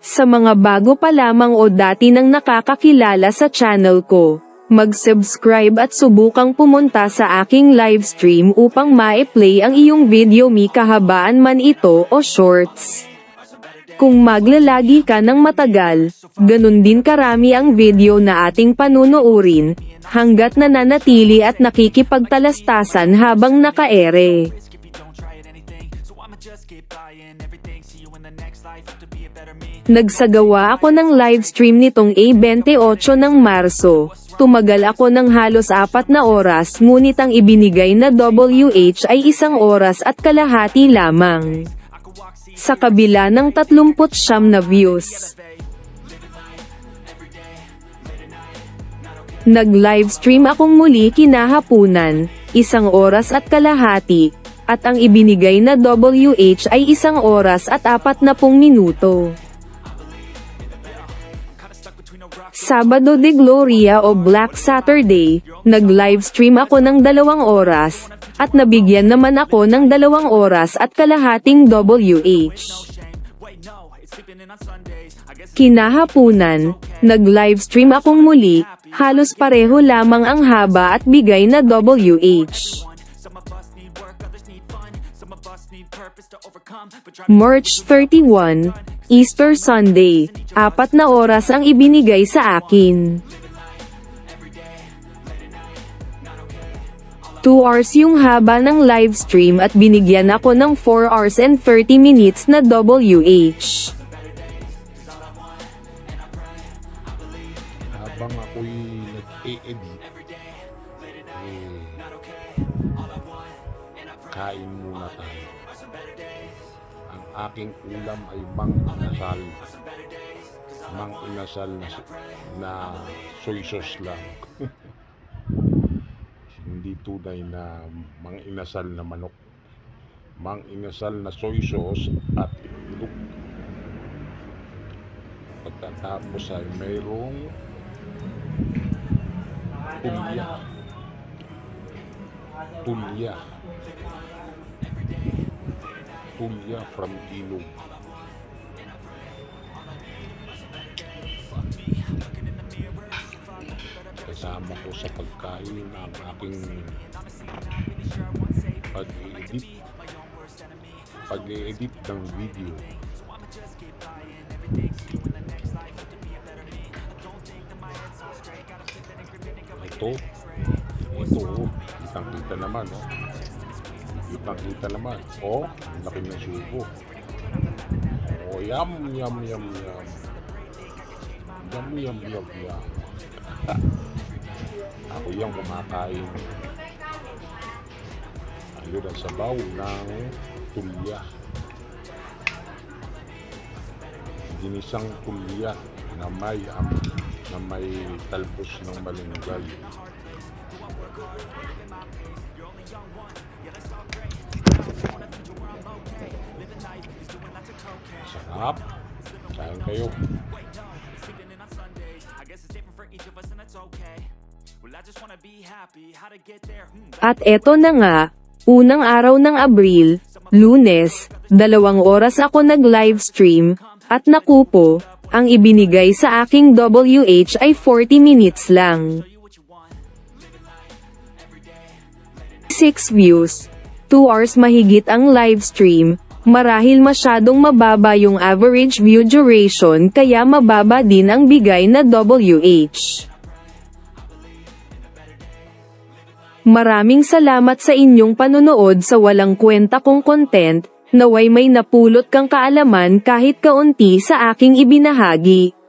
Sa mga bago pa lamang o dati nang nakakakilala sa channel ko, mag-subscribe at subukang pumunta sa aking livestream upang ma-play ang iyong video mi kahabaan man ito o shorts. Kung maglalagi ka ng matagal, ganun din karami ang video na ating panunuorin, hanggat nananatili at nakikipagtalastasan habang nakaere. Nagsagawa ako ng livestream nitong A28 ng Marso. Tumagal ako ng halos apat na oras ngunit ang ibinigay na WH ay isang oras at kalahati lamang. Sa kabila ng 39 na views. Nag-livestream akong muli kinahapunan, isang oras at kalahati, at ang ibinigay na WH ay isang oras at apat na pung minuto. Sabado de Gloria o Black Saturday, nag-livestream ako ng dalawang oras, at nabigyan naman ako ng dalawang oras at kalahating WH. Kinahapunan, nag-livestream akong muli, halos pareho lamang ang haba at bigay na WH. March 31, Easter Sunday, apat na oras ang ibinigay sa akin. 2 hours yung haba ng livestream at binigyan ako ng 4 hours and 30 minutes na WH. habang ako'y nag-e-edit, eh, kain muna tayo. Ang aking ulam ay mang inasal. Mang inasal na, na soy sauce lang. Hindi tunay na mang inasal na manok. Mang inasal na soy sauce at itlog. Pagkatapos ay mayroong tulya. Tulya. Tulya from Ilog. Kasama ko sa pagkain ang aking pag-edit pag-edit ng video. Ito, ito, oh, kitang kita naman, oh. Kitang kita naman. Oh, laki ng subo. Oh, yum, yum, yum, yum. Yum, yum, yum, yum. Ako yung kumakain. Ayun ang sabaw ng tulya. Ginisang tulya na may am, na may talbos ng malunggay. Sarap. Kain kayo. At eto na nga, unang araw ng Abril, lunes, dalawang oras ako nag-livestream, at nakupo, ang ibinigay sa aking WH ay 40 minutes lang. 6 views. 2 hours mahigit ang livestream, marahil masyadong mababa yung average view duration kaya mababa din ang bigay na WH. Maraming salamat sa inyong panonood sa walang kwenta kong content, naway may napulot kang kaalaman kahit kaunti sa aking ibinahagi.